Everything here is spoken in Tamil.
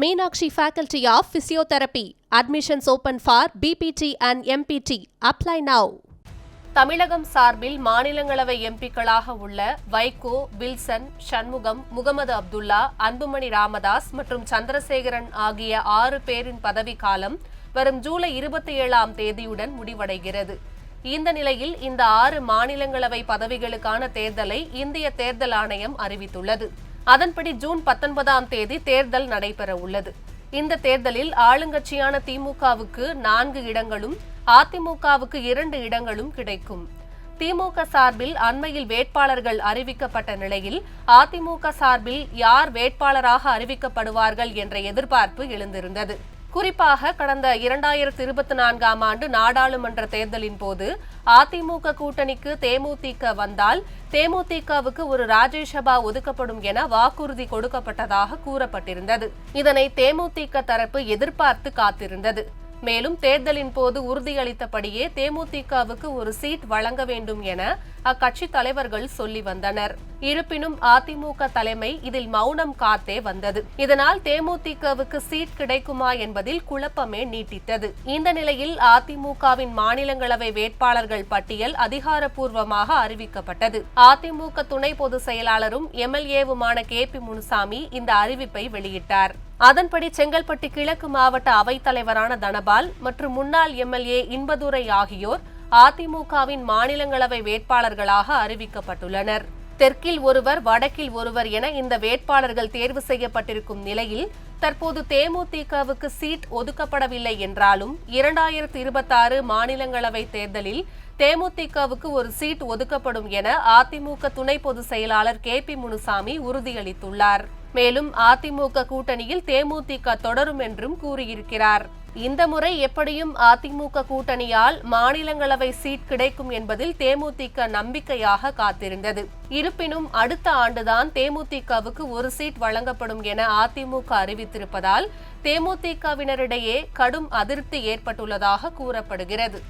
Meenakshi faculty of physiotherapy admissions open for BPT and MPT apply now Tamilagam சார்பில் மாநிலங்களவை எம்பிக்களாக உள்ள வைகோ வில்சன் சண்முகம் முகமது அப்துல்லா அன்புமணி ராமதாஸ் மற்றும் சந்திரசேகரன் ஆகிய ஆறு பேரின் பதவிக்காலம் வரும் ஜூலை இருபத்தி ஏழாம் தேதியுடன் முடிவடைகிறது. இந்த நிலையில் இந்த ஆறு மாநிலங்களவை பதவிகளுக்கான தேர்தலை இந்திய தேர்தல் ஆணையம் அறிவித்துள்ளது. அதன்படி ஜூன் பத்தொன்பதாம் தேதி தேர்தல் நடைபெற உள்ளது. இந்த தேர்தலில் ஆளுங்கட்சியான திமுகவுக்கு நான்கு இடங்களும் அதிமுகவுக்கு இரண்டு இடங்களும் கிடைக்கும். திமுக சார்பில் அண்மையில் வேட்பாளர்கள் அறிவிக்கப்பட்ட நிலையில் அதிமுக சார்பில் யார் வேட்பாளராக அறிவிக்கப்படுவார்கள் என்ற எதிர்பார்ப்பு எழுந்திருந்தது. குறிப்பாக கடந்த இரண்டாயிரத்தி இருபத்தி நான்காம் ஆண்டு நாடாளுமன்ற தேர்தலின் போது அதிமுக கூட்டணிக்கு தேமுதிக வந்தால் தேமுதிகவுக்கு ஒரு ராஜ்யசபா ஒதுக்கப்படும் என வாக்குறுதி கொடுக்கப்பட்டதாக கூறப்பட்டிருந்தது. இதனை தேமுதிக தரப்பு எதிர்பார்த்து காத்திருந்தது. மேலும் தேர்தலின் போது உறுதியளித்தபடியே தேமுதிகவுக்கு ஒரு சீட் வழங்க வேண்டும் என அக்கட்சி தலைவர்கள் சொல்லி வந்தனர். இருப்பினும் அதிமுக தலைமை இதில் மௌனம் காத்தே வந்தது. இதனால் தேமுதிகவுக்கு சீட் கிடைக்குமா என்பதில் குழப்பமே நீட்டித்தது. இந்த நிலையில் அதிமுகவின் மாநிலங்களவை வேட்பாளர்கள் பட்டியல் அதிகாரப்பூர்வமாக அறிவிக்கப்பட்டது. அதிமுக துணை பொதுச் செயலாளரும் எம்எல்ஏவுமான கே பி முனுசாமி இந்த அறிவிப்பை வெளியிட்டார். அதன்படி செங்கல்பட்டு கிழக்கு மாவட்ட அவைத்தலைவரான தனபால் மற்றும் முன்னாள் எம்எல்ஏ இன்பதுரை ஆகியோர் அதிமுகவின் மாநிலங்களவை வேட்பாளர்களாக அறிவிக்கப்பட்டுள்ளனர். தெற்கில் ஒருவர் வடக்கில் ஒருவர் என இந்த வேட்பாளர்கள் தேர்வு செய்யப்பட்டிருக்கும் நிலையில் தற்போது தேமுதிகவுக்கு சீட் ஒதுக்கப்படவில்லை என்றாலும் இரண்டாயிரத்தி இருபத்தாறு மாநிலங்களவை தேர்தலில் தேமுதிகவுக்கு ஒரு சீட் ஒதுக்கப்படும் என அதிமுக துணை பொதுச் செயலாளர் கே பி முனுசாமி உறுதியளித்துள்ளார். மேலும் அதிமுக கூட்டணியில் தேமுதிக தொடரும் என்றும் கூறியிருக்கிறார். இந்த முறை எப்படியும் அதிமுக கூட்டணியால் மாநிலங்களவை சீட் கிடைக்கும் என்பதில் தேமுதிக நம்பிக்கையாக காத்திருந்தது. இருப்பினும் அடுத்த ஆண்டுதான் தேமுதிகவுக்கு ஒரு சீட் வழங்கப்படும் என அதிமுக அறிவித்திருப்பதால் தேமுதிகவினரிடையே கடும் அதிருப்தி ஏற்பட்டுள்ளதாக கூறப்படுகிறது.